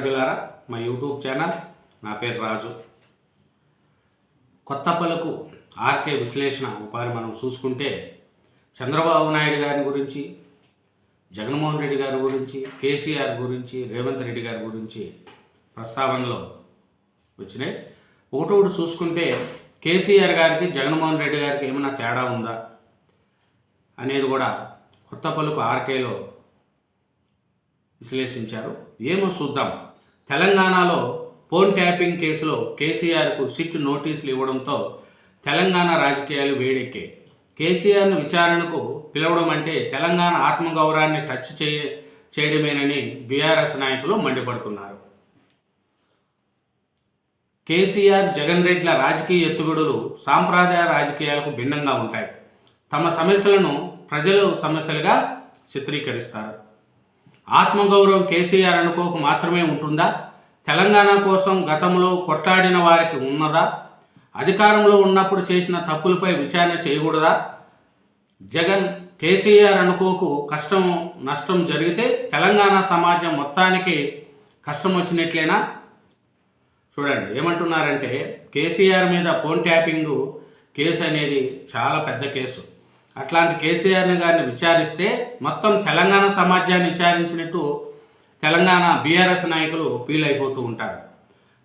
ప్రజలారా మా YouTube channel నా పేరు రాజు. కొత్త పలుకు ఆర్కే విశ్లేషణ ఉపాధి మనం చూసుకుంటే చంద్రబాబు నాయుడు గారి గురించి జగన్మోహన్ రెడ్డి గారి గురించి కేసీఆర్ గురించి రేవంత్ రెడ్డి గారి గురించి ప్రస్తావనలో వచ్చినాయి. ఒకటి చూసుకుంటే కేసీఆర్ గారికి జగన్మోహన్ రెడ్డి గారికి ఏమైనా తేడా ఉందా అనేది కూడా కొత్త పలుకు ఆర్కేలో విశ్లేషించారు. ఏమో చూద్దాం. తెలంగాణలో ఫోన్ ట్యాపింగ్ కేసులో కేసీఆర్కు సిట్ నోటీసులు ఇవ్వడంతో తెలంగాణ రాజకీయాలు వేడెక్కాయి. కేసీఆర్ను విచారణకు పిలవడం అంటే తెలంగాణ ఆత్మగౌరవాన్ని టచ్ చేయ చేయడమేనని బీఆర్ఎస్ నాయకులు మండిపడుతున్నారు. కేసీఆర్ జగన్ రెడ్ల రాజకీయ ఎత్తుగడులు సాంప్రదాయ రాజకీయాలకు భిన్నంగా ఉంటాయి. తమ సమస్యలను ప్రజలు సమస్యలుగా చిత్రీకరిస్తారు. ఆత్మగౌరవం కేసీఆర్ అనుకోకు మాత్రమే ఉంటుందా? తెలంగాణ కోసం గతంలో కొట్లాడిన వారికి ఉన్నదా? అధికారంలో ఉన్నప్పుడు చేసిన తప్పులపై విచారణ చేయకూడదా? జగన్ కేసీఆర్ అనుకోకు కష్టం నష్టం జరిగితే తెలంగాణ సమాజం మొత్తానికి కష్టం వచ్చినట్లేనా? చూడండి ఏమంటున్నారంటే కేసీఆర్ మీద ఫోన్ ట్యాపింగ్ కేసు అనేది చాలా పెద్ద కేసు. అట్లాంటి కేసీఆర్ని గారిని విచారిస్తే మొత్తం తెలంగాణ సమాజాన్ని విచారించినట్టు తెలంగాణ బీఆర్ఎస్ నాయకులు ఫీల్ అయిపోతూ ఉంటారు.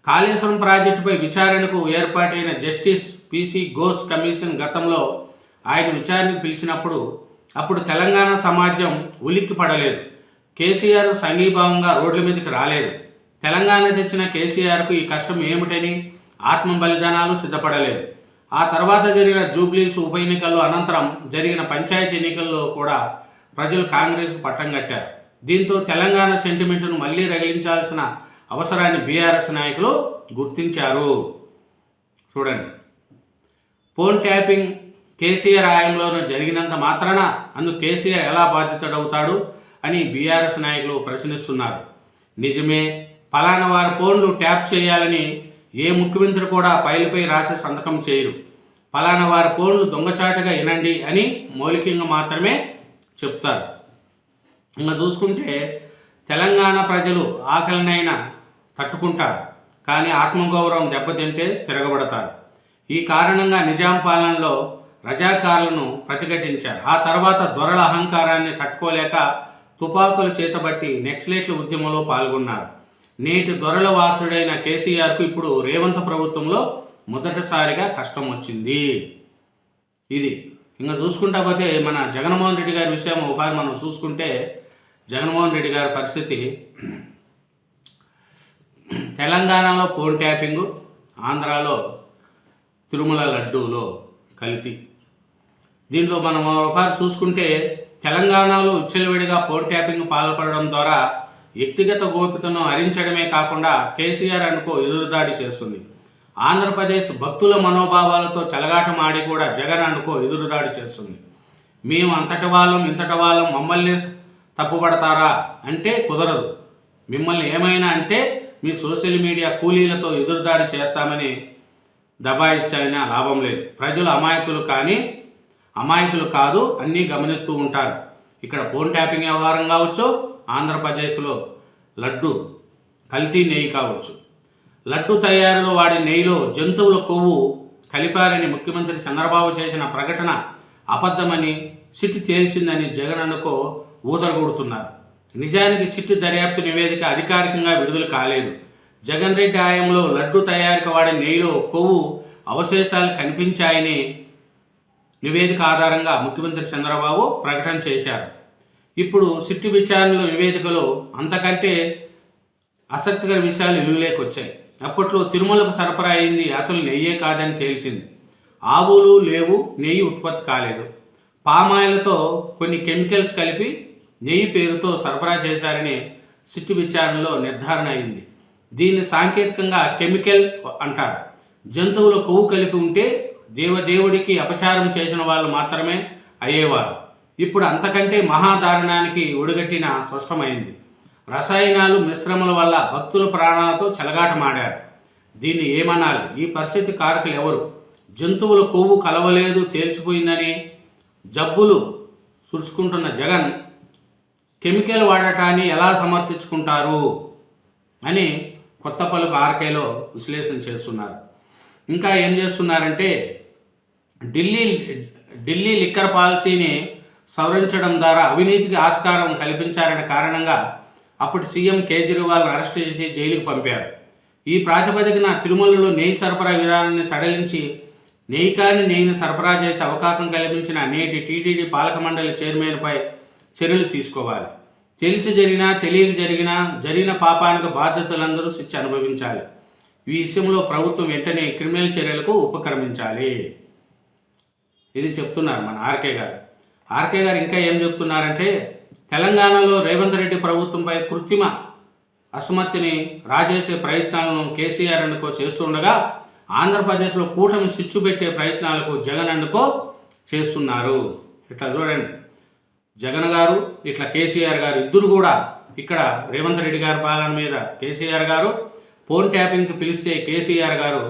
కాళేశ్వరం ప్రాజెక్టుపై విచారణకు ఏర్పాటైన జస్టిస్ పిసి ఘోష్ కమిషన్ గతంలో ఆయన విచారణకు పిలిచినప్పుడు అప్పుడు తెలంగాణ సమాజం ఉలిక్కి పడలేదు. కేసీఆర్ సంఘీభావంగా రోడ్ల మీదకి రాలేదు. తెలంగాణ తెచ్చిన కేసీఆర్కు ఈ కష్టం ఏమిటని ఆత్మ బలిదానాలు సిద్ధపడలేదు. ఆ తర్వాత జరిగిన జూబ్లీస్ ఉప ఎన్నికల్లో అనంతరం జరిగిన పంచాయతీ ఎన్నికల్లో కూడా ప్రజలు కాంగ్రెస్కు పట్టం కట్టారు. దీంతో తెలంగాణ సెంటిమెంట్ను మళ్ళీ రగిలించాల్సిన అవసరాన్ని బీఆర్ఎస్ నాయకులు గుర్తించారు. చూడండి. ఫోన్ ట్యాపింగ్ కేసీఆర్ ఆయంలోనూ జరిగినంత మాత్రాన అందుకు కేసీఆర్ ఎలా బాధ్యతడవుతాడు అని బీఆర్ఎస్ నాయకులు ప్రశ్నిస్తున్నారు. నిజమే ఫలానా వారి ఫోన్లు ట్యాప్ చేయాలని ఏ ముఖ్యమంత్రి కూడా ఫైల్పై రాసి సంతకం చేయరు. ఫలానా వారి ఫోన్లు దొంగచాటుగా వినండి అని మౌలికంగా మాత్రమే చెప్తారు. ఇంకా చూసుకుంటే తెలంగాణ ప్రజలు ఆకలినైనా తట్టుకుంటారు కానీ ఆత్మగౌరవం దెబ్బతింటే తిరగబడతారు. ఈ కారణంగా నిజాం పాలనలో రజాకారులను ప్రతిఘటించారు. ఆ తర్వాత దొరల అహంకారాన్ని తట్టుకోలేక తుపాకులు చేతబట్టి నెక్స్లేట్ల ఉద్యమంలో పాల్గొన్నారు. నేటి దొరల వాసుడైన కేసీఆర్కు ఇప్పుడు రేవంత్ ప్రభుత్వంలో మొదటిసారిగా కష్టం వచ్చింది. ఇది. ఇంకా చూసుకుంటా పోతే మన జగన్మోహన్ రెడ్డి గారి విషయం ఒకసారి మనం చూసుకుంటే జగన్మోహన్ రెడ్డి గారి పరిస్థితి తెలంగాణలో ఫోన్ ట్యాపింగు ఆంధ్రాలో తిరుమల లడ్డూలో కలిపి దీంట్లో మనం ఒకసారి చూసుకుంటే తెలంగాణలో ఉచ్చలివిడిగా ఫోన్ ట్యాపింగ్ పాల్పడడం ద్వారా వ్యక్తిగత గోప్యతను హరించడమే కాకుండా కేసీఆర్ అనుకో ఎదురుదాడి చేస్తుంది. ఆంధ్రప్రదేశ్ భక్తుల మనోభావాలతో చెలగాటమాడి కూడా జగన్ అనుకో ఎదురుదాడి చేస్తుంది. మేము అంతటి వాళ్ళం ఇంతటి వాళ్ళం మమ్మల్ని తప్పుపడతారా అంటే కుదరదు. మిమ్మల్ని ఏమైనా అంటే మీ సోషల్ మీడియా కూలీలతో ఎదురుదాడి చేస్తామని దబాయిచ్చైనా లాభం లేదు. ప్రజలు అమాయకులు కానీ అమాయకులు కాదు అన్నీ గమనిస్తూ ఉంటారు. ఇక్కడ ఫోన్ ట్యాపింగ్ వ్యవహారం కావచ్చు ఆంధ్రప్రదేశ్లో లడ్డు కల్తీ నెయ్యి కావచ్చు. లడ్డు తయారీలో వాడే నెయ్యిలో జంతువుల కొవ్వు కలిపారని ముఖ్యమంత్రి చంద్రబాబు చేసిన ప్రకటన అబద్ధమని సిట్ తేల్చిందని జగన్ అనుకో ఊదరగొడుతున్నారు. నిజానికి సిట్ దర్యాప్తు నివేదిక అధికారికంగా విడుదల కాలేదు. జగన్ రెడ్డి ఆయంలో లడ్డు తయారీకి వాడే నెయ్యిలో కొవ్వు అవశేషాలు కనిపించాయని నివేదిక ఆధారంగా ముఖ్యమంత్రి చంద్రబాబు ప్రకటన చేశారు. ఇప్పుడు సిట్టు విచారణలో నివేదికలో అంతకంటే ఆసక్తికర విషయాలు వెలుగులేకొచ్చాయి అప్పట్లో తిరుమలకు సరఫరా అయింది అసలు నెయ్యే కాదని తేల్చింది. ఆవులు లేవు నెయ్యి ఉత్పత్తి కాలేదు. పామాయిలతో కొన్ని కెమికల్స్ కలిపి నెయ్యి పేరుతో సరఫరా చేశారని సిట్టు విచారణలో నిర్ధారణ అయింది. దీన్ని సాంకేతికంగా కెమికల్ అంటారు. జంతువుల కొవ్వు కలిపి ఉంటే దేవదేవుడికి అపచారం చేసిన వాళ్ళు మాత్రమే అయ్యేవారు. ఇప్పుడు అంతకంటే మహాదారుణానికి ఒడిగట్టిన స్పష్టమైంది. రసాయనాలు మిశ్రమల వల్ల భక్తుల ప్రాణాలతో చెలగాటమాడారు. దీన్ని ఏమనాలి? ఈ పరిస్థితి కారకులు ఎవరు జంతువుల కొవ్వు కలవలేదు తేల్చిపోయిందని జబ్బులు సుడుచుకుంటున్న జగన్ కెమికల్ వాడటాన్ని ఎలా సమర్థించుకుంటారు అని కొత్త పలుకు ఆర్కేలో విశ్లేషణ చేస్తున్నారు. ఇంకా ఏం చేస్తున్నారంటే ఢిల్లీ ఢిల్లీ లిక్కర్ పాలసీని సవరించడం ద్వారా అవినీతికి ఆస్కారం కల్పించారనే కారణంగా అప్పుడు సీఎం కేజ్రీవాల్ను అరెస్ట్ చేసి జైలుకు పంపారు. ఈ ప్రాతిపదికన తిరుమలలో నెయ్యి సరఫరా విధానాన్ని సడలించి నెయ్యి కాని నెయ్యిని సరఫరా చేసే అవకాశం కల్పించిన నేటి టీటీడీ పాలక మండలి చైర్మన్పై చర్యలు తీసుకోవాలి. తెలిసి జరిగినా తెలియక జరిగినా జరిగిన పాపానికి బాధ్యతలందరూ శిక్ష అనుభవించాలి. ఈ విషయంలో ప్రభుత్వం వెంటనే క్రిమినల్ చర్యలకు ఉపక్రమించాలి. ఇది చెప్తున్నారు మన ఆర్కే గారు. ఆర్కే గారు ఇంకా ఏం చెప్తున్నారంటే తెలంగాణలో రేవంత్ రెడ్డి ప్రభుత్వంపై కృత్రిమ అసమ్మతిని రాజేసే ప్రయత్నాలను కేసీఆర్ అనుకో చేస్తుండగా ఆంధ్రప్రదేశ్లో కూటమి చిచ్చు పెట్టే ప్రయత్నాలకు జగన్ అనుకో చేస్తున్నారు. ఇట్లా చూడండి. జగన్ గారు ఇట్లా కేసీఆర్ గారు ఇద్దరు కూడా ఇక్కడ రేవంత్ రెడ్డి గారి పాలన మీద కేసీఆర్ గారు ఫోన్ ట్యాపింగ్కి పిలిస్తే కేసీఆర్ గారు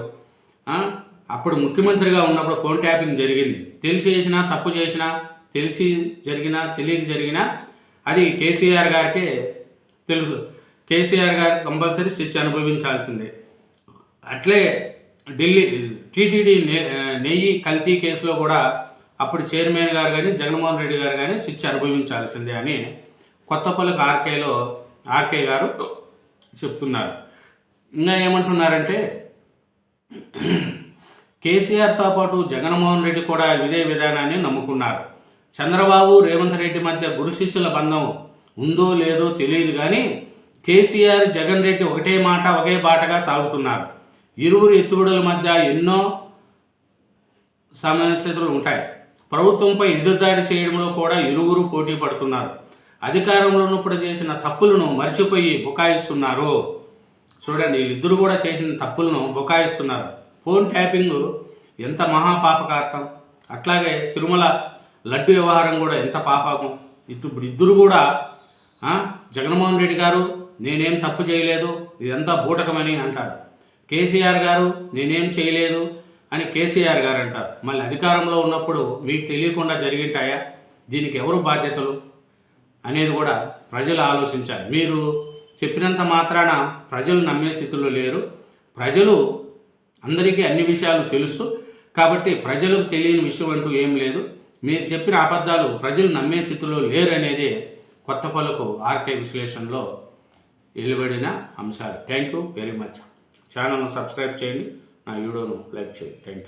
అప్పుడు ముఖ్యమంత్రిగా ఉన్నప్పుడు ఫోన్ ట్యాపింగ్ జరిగింది. తెలిసి చేసినా తప్పు చేసినా తెలిసి జరిగినా తెలియక జరిగినా అది కేసీఆర్ గారికే తెలుసు. కేసీఆర్ గారు కంపల్సరీ శిక్ష అనుభవించాల్సిందే. అట్లే ఢిల్లీ టీటీడీ నెయ్యి కల్తీ కేసులో కూడా అప్పుడు చైర్మన్ గారు కానీ జగన్మోహన్ రెడ్డి గారు కానీ శిక్ష అనుభవించాల్సిందే అని కొత్తపల్లికి ఆర్కేలో ఆర్కే గారు చెప్తున్నారు. ఇంకా ఏమంటున్నారంటే కేసీఆర్తో పాటు జగన్మోహన్ రెడ్డి కూడా ఇదే విధానాన్ని నమ్ముకున్నారు. చంద్రబాబు రేవంత్ రెడ్డి మధ్య గురు శిష్యుల బంధం ఉందో లేదో తెలియదు కానీ కేసీఆర్ జగన్ రెడ్డి ఒకటే మాట ఒకే బాటగా సాగుతున్నారు. ఇరువురు ఎత్తుగడల మధ్య ఎన్నో సమస్యలు ఉంటాయి. ప్రభుత్వంపై ఎదురుదాడి చేయడంలో కూడా ఇరువురు పోటీ పడుతున్నారు. అధికారంలో ఉన్నప్పుడు చేసిన తప్పులను మర్చిపోయి బుకాయిస్తున్నారు. చూడండి వీళ్ళిద్దరు కూడా చేసిన తప్పులను బుకాయిస్తున్నారు. ఫోన్ ట్యాపింగ్ ఎంత మహాపాపకార్థం. అట్లాగే తిరుమల లడ్డు వ్యవహారం కూడా ఎంత పాపకం ఇటు ఇప్పుడు ఇద్దరు కూడా జగన్మోహన్ రెడ్డి గారు నేనేం తప్పు చేయలేదు ఇదంతా బూటకమని అంటారు. కేసీఆర్ గారు నేనేం చేయలేదు అని కేసీఆర్ గారు అంటారు. మళ్ళీ అధికారంలో ఉన్నప్పుడు మీకు తెలియకుండా జరిగింటాయా? దీనికి ఎవరు బాధ్యతలు? అనేది కూడా ప్రజలు ఆలోచించాలి. మీరు చెప్పినంత మాత్రాన ప్రజలు నమ్మే స్థితిలో లేరు. ప్రజలు అందరికీ అన్ని విషయాలు తెలుసు. కాబట్టి ప్రజలకు తెలియని విషయం అంటూ ఏం లేదు. మీరు చెప్పిన అబద్ధాలు ప్రజలు నమ్మే స్థితిలో లేరనేది కొత్త పలుకు ఆర్కే విశ్లేషణలో వెలువడిన అంశాలు. థ్యాంక్ యూ వెరీ మచ్ ఛానల్ను సబ్స్క్రైబ్ చేయండి. నా వీడియోను లైక్ చేయండి. Thank you